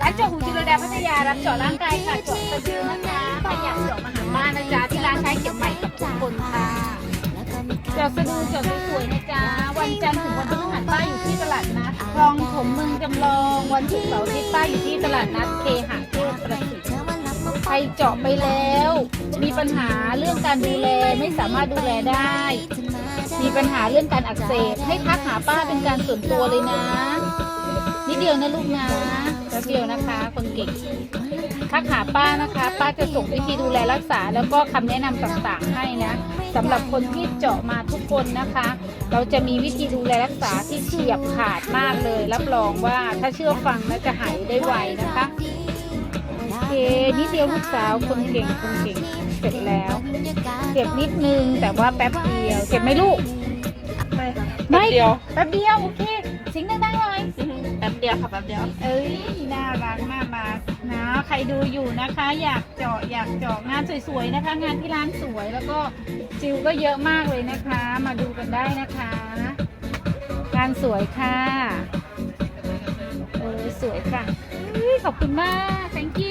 ร้านเจาะหูจิรดาพัทยารับเจาะร่างกายค่ะเจาะสะดือนะคะใครอยากเจาะมาหาบ้านนะจ๊ะที่ร้านใช้เข็มใหม่กับทุกคนค่ะเจาะสะดือเจาะสวยๆนะจ๊ะวันจันทร์ถึงวันพฤหัสป้าอยู่ที่ตลาดนัดคลองถมเมืองจำลอง วันศุกร์เสาร์อาทิตย์ป้าอยู่ที่ตลาดนัดเคหะเทพประสิทธิ์ใครเจาะไปแล้ว มีปัญหาเรื่องการดูแลไม่สามารถดูแลได้ มีปัญหาเรื่องการอักเสบให้ทักหาป้าเป็นการส่วนตัวเลยนะนิดเดียวนะลูกนะ เดียวนะคะ คนเก่งทักหาป้านะคะ ป้าจะส่งวิธีดูแลรักษา แล้วก็คำแนะนำต่างๆให้นะสำหรับคนที่เจาะมาทุกคนนะคะ เราจะมีวิธีดูแลรักษาที่เฉียบขาดมากเลย รับรองว่าถ้าเชื่อฟังแล้วจะหายได้ไวนะคะโอเคนิดเดียวลูกสาวคนเก่งคนเก่งเสร็จแล้ว เจ็บนิดนึงแต่ว่าแป๊บเดียวเจ็บไหมลูกไม่ค่ะไม่แป๊บเดียวแป๊บเดียวโอเค ยวค่ะแป๊บเดียว เอ้ยน่ารักน่ารักนะใครดูอยู่นะคะ อยากเจาะอยากเจาะงานสวยๆนะคะ งานที่ร้านสวยแล้วก็จิวก็เยอะมากเลยนะคะ มาดูกันได้นะคะ งานสวยค่ะเออสวยค่ะขอบคุณมาก thank you